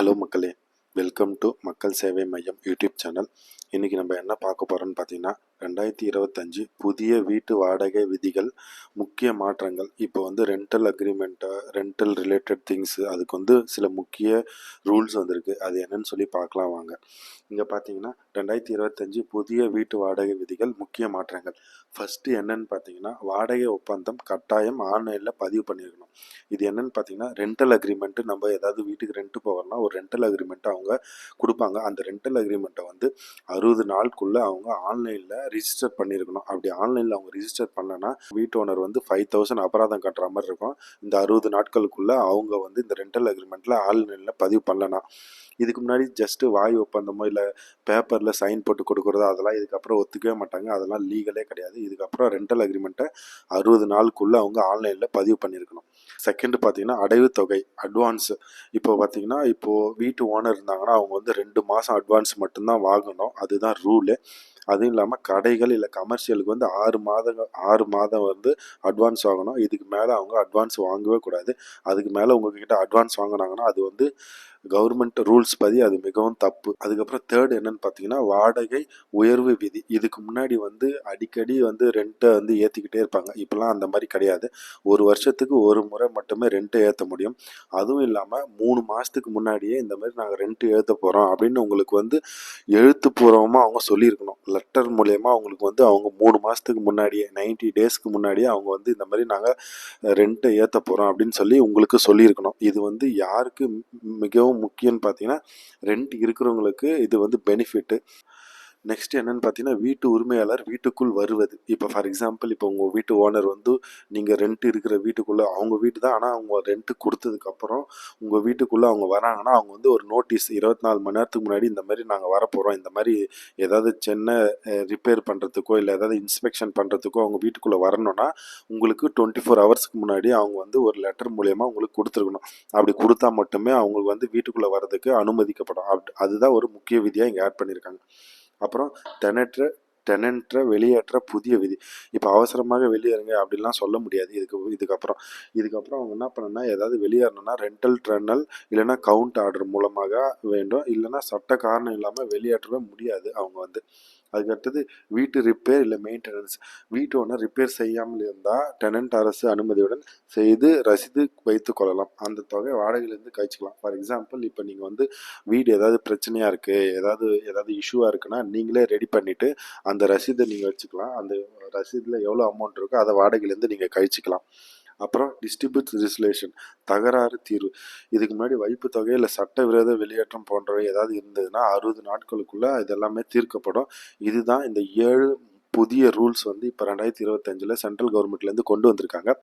Hello மக்களே welcome to மக்கள் சேவை மையம் யூடியூப் சேனல். இன்றைக்கி நம்ம என்ன பார்க்க போகிறோம்னு பார்த்தீங்கன்னா ரெண்டாயிரத்தி இருபத்தஞ்சி புதிய வீட்டு வாடகை விதிகள் முக்கிய மாற்றங்கள். இப்போ வந்து ரெண்டல் அக்ரிமெண்ட்டை ரெண்டல் ரிலேட்டட் திங்ஸு அதுக்கு வந்து சில முக்கிய ரூல்ஸ் வந்திருக்கு. அது என்னன்னு சொல்லி பார்க்கலாம் வாங்க. இங்கே பார்த்தீங்கன்னா ரெண்டாயிரத்தி இருபத்தஞ்சி புதிய வீட்டு வாடகை விதிகள் முக்கிய மாற்றங்கள். ஃபஸ்ட்டு என்னன்னு பார்த்தீங்கன்னா வாடகை ஒப்பந்தம் கட்டாயம் ஆன்லைனில் பதிவு பண்ணியிருக்கணும் இது என்னன்னு பார்த்தீங்கன்னா ரெண்டல் அக்ரிமெண்ட்டு நம்ம ஏதாவது வீட்டுக்கு ரெண்ட்டு போகிறோம்னா ஒரு ரெண்டல் அக்ரிமெண்ட்டை அவங்க கொடுப்பாங்க. அந்த ரெண்டல் அக்ரிமெண்ட்டை வந்து அறுபது நாளுக்குள்ளே அவங்க ஆன்லைனில் ரிஜிஸ்டர் பண்ணியிருக்கணும் அப்படி ஆன்லைனில் அவங்க ரிஜிஸ்டர் பண்ணலன்னா வீட்டு ஓனர் வந்து ஃபைவ் தௌசண்ட் அபராதம் கட்டுற மாதிரி இருக்கும். இந்த அறுபது நாட்களுக்குள்ளே அவங்க வந்து இந்த ரெண்டல் அக்ரிமெண்ட்டில் ஆன்லைனில் பதிவு பண்ணலனா இதுக்கு முன்னாடி ஜஸ்ட்டு வாய் ஒப்பந்தமோ இல்லை பேப்பரில் சைன் போட்டு கொடுக்குறதோ அதெல்லாம் இதுக்கப்புறம் ஒத்துக்கவே மாட்டாங்க. அதெல்லாம் லீகலே கிடையாது. இதுக்கப்புறம் ரெண்டல் அக்ரிமெண்ட்டை அறுபது நாளுக்குள்ளே அவங்க ஆன்லைனில் பதிவு பண்ணியிருக்கணும் செகண்ட் பார்த்தீங்கன்னா அடைவு தொகை அட்வான்ஸு இப்போ பார்த்தீங்கன்னா இப்போது வீட்டு ஓனர் இருந்தாங்கன்னா அவங்க வந்து ரெண்டு மாதம் அட்வான்ஸ் மட்டும்தான் வாங்கணும். அதுதான் ரூலு அதுவும் இல்லாமல் கடைகள் இல்லை கமர்ஷியலுக்கு வந்து ஆறு மாதம் ஆறு மாதம் வந்து அட்வான்ஸ் வாங்கணும். இதுக்கு மேலே அவங்க அட்வான்ஸ் வாங்கவே கூடாது. அதுக்கு மேலே உங்ககிட்ட அட்வான்ஸ் வாங்கினாங்கன்னா அது வந்து கவர்மெண்ட் ரூல்ஸ் படி அது மிகவும் தப்பு. அதுக்கப்புறம் தேர்ட் என்னன்னு பார்த்தீங்கன்னா வாடகை உயர்வு விதி. இதுக்கு முன்னாடி வந்து அடிக்கடி வந்து ரெண்ட்டை வந்து ஏற்றிக்கிட்டே இருப்பாங்க. இப்போலாம் அந்த மாதிரி கிடையாது. ஒரு வருஷத்துக்கு ஒரு முறை மட்டுமே ரெண்ட்டை ஏற்ற முடியும். அதுவும் இல்லாமல் மூணு மாதத்துக்கு முன்னாடியே இந்த மாதிரி நாங்கள் ரெண்ட்டு ஏற்ற போகிறோம் அப்படின்னு உங்களுக்கு வந்து எழுத்துப்பூர்வமாக அவங்க சொல்லியிருக்கணும். லெட்டர் மூலயமா அவங்களுக்கு வந்து அவங்க மூணு மாதத்துக்கு முன்னாடியே நைன்டி டேஸ்க்கு முன்னாடியே அவங்க வந்து இந்த மாதிரி நாங்கள் ரெண்ட்டை ஏற்ற போகிறோம் அப்படின்னு சொல்லி உங்களுக்கு சொல்லியிருக்கணும். இது வந்து யாருக்கு மிகவும் முக்கியம்னு பார்த்தீங்கன்னா ரெண்ட் இருக்கிறவங்களுக்கு இது வந்து பெனிஃபிட்டு நெக்ஸ்ட் என்னன்னு பார்த்தீங்கன்னா வீட்டு உரிமையாளர் வீட்டுக்குள் வருவது. இப்போ ஃபார் எக்ஸாம்பிள் இப்போ உங்கள் வீட்டு ஓனர் வந்து நீங்கள் ரெண்ட் இருக்கிற வீட்டுக்குள்ளே அவங்க வீட்டு தான். ஆனால் அவங்க ரெண்ட்டு கொடுத்ததுக்கப்புறம் உங்கள் வீட்டுக்குள்ளே அவங்க வராங்கன்னா அவங்க வந்து ஒரு நோட்டீஸ் இருபத்தி நாலு மணி நேரத்துக்கு முன்னாடி இந்த மாதிரி நாங்கள் வரப்போகிறோம் இந்த மாதிரி ஏதாவது சென்னை ரிப்பேர் பண்ணுறதுக்கோ இல்லை ஏதாவது இன்ஸ்பெக்ஷன் பண்ணுறதுக்கோ அவங்க வீட்டுக்குள்ளே வரணும்னா உங்களுக்கு டுவெண்ட்டி ஃபோர் ஹவர்ஸ்க்கு முன்னாடி அவங்க வந்து ஒரு லெட்டர் மூலயமா உங்களுக்கு கொடுத்துருக்கணும். அப்படி கொடுத்தா மட்டுமே அவங்களுக்கு வந்து வீட்டுக்குள்ளே வர்றதுக்கு அனுமதிக்கப்படும். அப் அதுதான் ஒரு முக்கிய விதியாக இங்கே ஆட் பண்ணியிருக்காங்க. அப்புறம் தெனற்ற டெனன்ட்ற வெளியேற்ற புதிய விதி. இப்போ அவசரமாக வெளியேறுங்க அப்படிலாம் சொல்ல முடியாது. இதுக்கு இதுக்கப்புறம் இதுக்கப்புறம் அவங்க என்ன பண்ணணும்னா ஏதாவது வெளியேறணும்னா ரெண்டல் ட்ரெனல் இல்லைன்னா கவுண்ட் ஆர்டர் மூலமாக வேண்டும். இல்லைன்னா சட்ட காரணம் இல்லாமல் வெளியேற்றவே முடியாது அவங்க வந்து. அதுக்கடுத்தது வீட்டு ரிப்பேர் இல்லை மெயின்டெனன்ஸ் வீட்டு ஓனர் ரிப்பேர் செய்யாமல் இருந்தால் டெனண்ட் அரசு அனுமதியுடன் செய்து ரசீது வைத்து கொள்ளலாம். அந்த தொகை வாடகையிலேருந்து கழிச்சிக்கலாம். ஃபார் எக்ஸாம்பிள் இப்போ நீங்கள் வந்து வீடு ஏதாவது பிரச்சனையாக இருக்குது ஏதாவது ஏதாவது இஷ்யூவாக இருக்குன்னா நீங்களே ரெடி பண்ணிவிட்டு அந்த ரசீதை நீங்கள் வச்சுக்கலாம். அந்த ரசீதில் எவ்வளோ அமௌண்ட் இருக்கோ அதை வாடகையிலேருந்து நீங்கள் கழிச்சிக்கலாம். அப்புறம் டிஸ்ட்ரிபியூட் ரிஜிஸ்லேஷன் தகராறு தீர்வு. இதுக்கு முன்னாடி வைப்பு தொகை இல்லை சட்டவிரோத வெளியேற்றம் போன்றவை ஏதாவது இருந்ததுன்னா அறுபது நாட்களுக்குள்ளே இதெல்லாமே தீர்க்கப்படும். இதுதான் இந்த ஏழு புதிய ரூல்ஸ் வந்து இப்போ ரெண்டாயிரத்தி இருபத்தஞ்சில் சென்ட்ரல் கவர்மெண்ட்லேருந்து கொண்டு வந்திருக்காங்க.